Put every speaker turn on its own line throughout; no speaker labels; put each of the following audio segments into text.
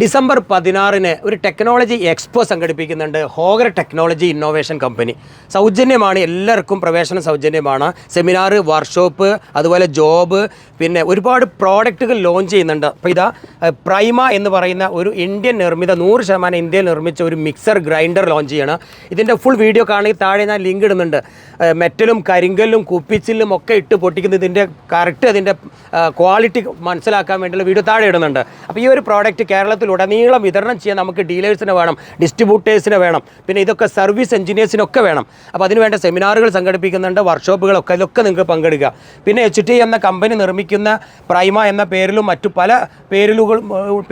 December പതിനാറിന് ഒരു technology expo സംഘടിപ്പിക്കുന്നുണ്ട് ഹോഗർ ടെക്നോളജി ഇന്നോവേഷൻ കമ്പനി. സൗജന്യമാണ് എല്ലാവർക്കും പ്രവേശന സൗജന്യമാണ്. സെമിനാർ വർക്ക്ഷോപ്പ് അതുപോലെ ജോബ് പിന്നെ ഒരുപാട് പ്രോഡക്റ്റുകൾ ലോഞ്ച് ചെയ്യുന്നുണ്ട്. അപ്പോൾ ഇതാ പ്രൈമ എന്ന് പറയുന്ന ഒരു ഇന്ത്യൻ നിർമ്മിത നൂറ് ശതമാനം ഇന്ത്യയിൽ നിർമ്മിച്ച ഒരു മിക്സർ ഗ്രൈൻഡർ ലോഞ്ച് ചെയ്യണം. ഇതിന്റെ ഫുൾ വീഡിയോ കാണുകയും താഴെ ഞാൻ ലിങ്ക് ഇടുന്നുണ്ട്. മെറ്റലും കരിങ്കല്ലും കുപ്പിച്ചില്ലും ഒക്കെ ഇട്ട് പൊട്ടിക്കുന്ന ഇതിന്റെ കറക്റ്റ് അതിന്റെ ക്വാളിറ്റി മനസ്സിലാക്കാൻ വേണ്ടിയുള്ള വീഡിയോ താഴെ ഇടുന്നുണ്ട്. അപ്പോൾ ഈ ഒരു പ്രോഡക്റ്റ് കേരളത്തിലുടനീളം വിതരണം ചെയ്യാൻ നമുക്ക് ഡീലേഴ്സിനെ വേണം ഡിസ്ട്രിബ്യൂട്ടേഴ്സിനെ വേണം പിന്നെ ഇതൊക്കെ സർവീസ് എഞ്ചിനീയേഴ്സിനൊക്കെ വേണം. അപ്പോൾ അതിനുവേണ്ട സെമിനാറുകൾ സംഘടിപ്പിക്കുന്നുണ്ട് വർക്ക്ഷോപ്പുകളൊക്കെ ഇതൊക്കെ നിങ്ങൾക്ക് പങ്കെടുക്കുക. പിന്നെ എച്ച് ടി എന്ന കമ്പനി നിർമ്മിക്കുന്ന പ്രൈമ എന്ന പേരിലും മറ്റു പല പേരിലുകൾ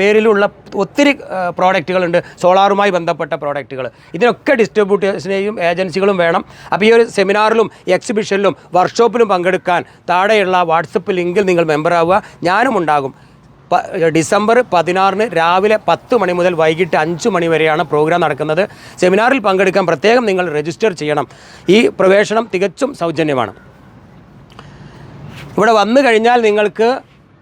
പേരിലുള്ള ഒത്തിരി പ്രോഡക്റ്റുകളുണ്ട് സോളാറുമായി ബന്ധപ്പെട്ട പ്രോഡക്റ്റുകൾ ഇതിനൊക്കെ ഡിസ്ട്രിബ്യൂട്ടേഴ്സിനെയും ഏജൻസികളും വേണം. അപ്പോൾ ഈ ഒരു സെമിനാറിലും എക്സിബിഷനിലും വർക്ക്ഷോപ്പിലും പങ്കെടുക്കാൻ താഴെയുള്ള വാട്സപ്പ് ലിങ്കിൽ നിങ്ങൾ മെമ്പറാവുക ഞാനും ഉണ്ടാകും. ഡിസംബർ പതിനാറിന് രാവിലെ പത്ത് മണി മുതൽ വൈകിട്ട് അഞ്ച് മണി വരെയാണ് പ്രോഗ്രാം നടക്കുന്നത്. സെമിനാറിൽ പങ്കെടുക്കാൻ പ്രത്യേകം നിങ്ങൾ രജിസ്റ്റർ ചെയ്യണം. ഈ പ്രവേശനം തികച്ചും സൗജന്യമാണ്. ഇവിടെ വന്നു കഴിഞ്ഞാൽ നിങ്ങൾക്ക്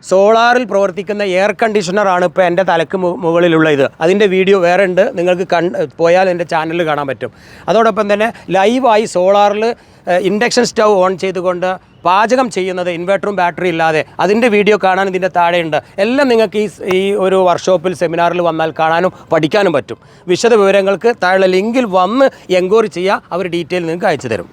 സോളാറിൽ പ്രവർത്തിക്കുന്ന എയർ കണ്ടീഷണറാണ് ഇപ്പോൾ എന്റെ തലക്ക് മുകളിലുള്ള ഇത് അതിന്റെ വീഡിയോ വേറെ ഉണ്ട്. നിങ്ങൾക്ക് പോയാൽ എന്റെ ചാനലിൽ കാണാൻ പറ്റും. അതോടൊപ്പം തന്നെ ലൈവായി സോളാറിൽ ഇൻഡക്ഷൻ സ്റ്റൗ ഓൺ ചെയ്തുകൊണ്ട് പാചകം ചെയ്യുന്നത് ഇൻവെർട്ടറും ബാറ്ററി ഇല്ലാതെ. അതിന്റെ വീഡിയോ കാണാൻ ഇതിന്റെ താഴെയുണ്ട്. എല്ലാം നിങ്ങൾക്ക് ഈ ഈ ഒരു വർക്ക്ഷോപ്പിൽ സെമിനാറിൽ വന്നാൽ കാണാനും പഠിക്കാനും പറ്റും. വിശദ വിവരങ്ങൾക്ക് താഴെ ലിങ്കിൽ വന്ന് എൻക്വയറി ചെയ്യുക അവർ ഡീറ്റെയിൽ നിങ്ങൾക്ക് അയച്ചു തരും